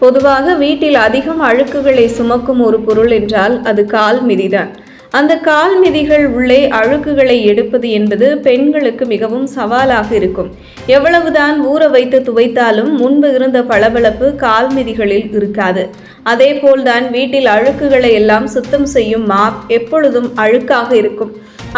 பொதுவாக வீட்டில் அதிகம் அழுக்குகளை சுமக்கும் ஒரு பொருள் என்றால் அது கால் மிதிதான். அந்த கால் மிதிகள் உள்ளே அழுக்குகளை எடுப்பது என்பது பெண்களுக்கு மிகவும் சவாலாக இருக்கும். எவ்வளவுதான் ஊற வைத்து துவைத்தாலும் முன்பு இருந்த பளபளப்பு கால் மிதிகளில் இருக்காது. அதே போல்தான் வீட்டில் அழுக்குகளை எல்லாம் சுத்தம் செய்யும் மாப் எப்பொழுதும் அழுக்காக இருக்கும்.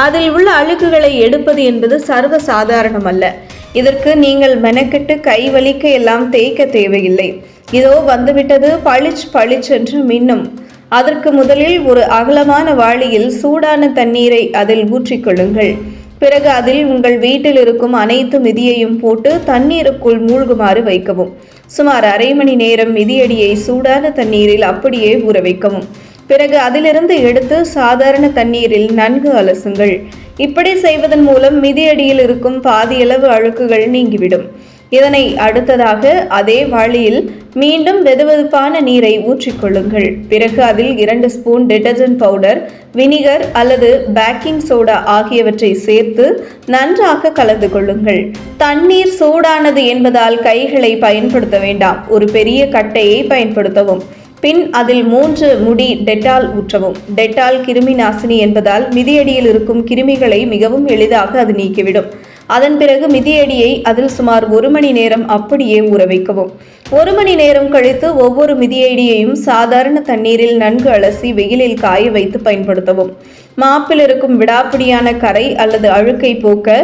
அதில் உள்ள அழுக்குகளை எடுப்பது என்பது சர்வ சாதாரணமல்ல. இதற்கு நீங்கள் மெனக்கெட்டு கை வலிக்க எல்லாம் தேய்க்க தேவையில்லை. இதோ வந்துவிட்டது பளிச் பளிச் என்று மின்னும். அதற்கு முதலில் ஒரு அகலமான வாளியில் சூடான தண்ணீரை அதில் ஊற்றிக்கொள்ளுங்கள். பிறகு அதில் உங்கள் வீட்டில் இருக்கும் அனைத்து மிதியையும் போட்டு தண்ணீருக்குள் மூழ்குமாறு வைக்கவும். சுமார் அரை மணி நேரம் மிதியடியை சூடான தண்ணீரில் அப்படியே ஊற வைக்கவும். பிறகு அதிலிருந்து எடுத்து சாதாரண தண்ணீரில் நன்கு அலசுங்கள். இப்படி செய்வதன் மூலம் மிதியடியில் இருக்கும் பாதியளவு அழுக்குகள் நீங்கிவிடும். இதனை அடுத்ததாக அதே வாளியில் மீண்டும் வெதுவெதுப்பான நீரை ஊற்றிக்கொள்ளுங்கள். பிறகு அதில் இரண்டு ஸ்பூன் டிடர்ஜென்ட் பவுடர் வினிகர் அல்லது பேக்கிங் சோடா ஆகியவற்றை சேர்த்து நன்றாக கலந்து கொள்ளுங்கள். தண்ணீர் சூடானது என்பதால் கைகளை பயன்படுத்த வேண்டாம். ஒரு பெரிய கட்டையை பயன்படுத்தவும். பின் அதில் மூன்று முடி டெட்டால் ஊற்றவும். டெட்டால் கிருமி நாசினி என்பதால் மிதியடியில் இருக்கும் கிருமிகளை மிகவும் எளிதாக அது நீக்கிவிடும். அதன் பிறகு மிதியடியை அதில் சுமார் ஒரு மணி நேரம் அப்படியே ஊற வைக்கவும். ஒரு மணி நேரம் கழித்து ஒவ்வொரு மிதியடியையும் சாதாரண தண்ணீரில் நன்கு அலசி வெயிலில் காய வைத்து பயன்படுத்தவும். மாப்பில் இருக்கும் விடாப்பிடியான கரை அல்லது அழுக்கை போக்க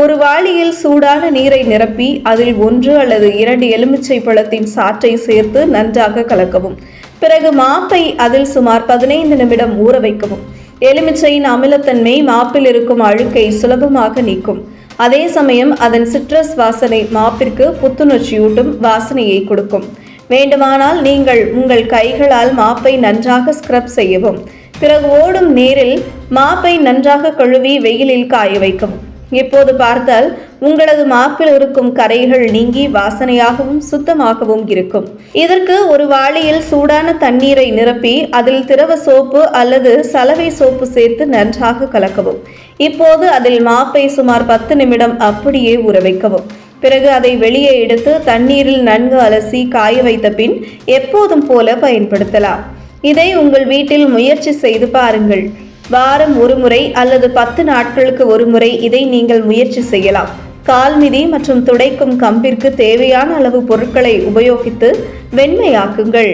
ஒரு வாளியில் சூடான நீரை நிரப்பி அதில் ஒன்று அல்லது இரண்டு எலுமிச்சை பழத்தின் சாற்றை சேர்த்து நன்றாக கலக்கவும். பிறகு மாப்பை அதில் சுமார் பதினைந்து நிமிடம் ஊற வைக்கவும். எலுமிச்சையின் அமிலத்தன்மை மாப்பில் இருக்கும் அழுக்கை சுலபமாக நீக்கும். அதே சமயம் அதன் சிட்ரஸ் வாசனை மாப்பிற்கு புத்துணர்ச்சியூட்டும் வாசனையை கொடுக்கும். வேண்டுமானால் நீங்கள் உங்கள் கைகளால் மாப்பை நன்றாக ஸ்க்ரப் செய்யவும். பிறகு ஓடும் நீரில் மாப்பை நன்றாக கழுவி வெயிலில் காய வைக்கவும். இப்போது பார்த்தால் உங்களது மாப்பில் இருக்கும் கரைகள் நீங்கி வாசனையாகவும் சுத்தமாகவும் இருக்கும். இதற்கு ஒரு வாளியில் சூடான தண்ணீரை நிரப்பி அதில் திரவ சோப்பு அல்லது சலவை சோப்பு சேர்த்து நன்றாக கலக்கவும். இப்போது அதில் மாப்பை சுமார் பத்து நிமிடம் அப்படியே ஊற வைக்கவும். பிறகு அதை வெளியே எடுத்து தண்ணீரில் நன்கு அலசி காய வைத்த பின் எப்போதும் போல பயன்படுத்தலாம். இதை உங்கள் வீட்டில் முயற்சி செய்து பாருங்கள். வாரம் ஒரு முறை அல்லது பத்து நாட்களுக்கு ஒரு முறை இதை நீங்கள் முயற்சி செய்யலாம். கால்மிதி மற்றும் துடைக்கும் கம்பிற்கு தேவையான அளவு பொருட்களை உபயோகித்து வெண்மையாக்குங்கள்.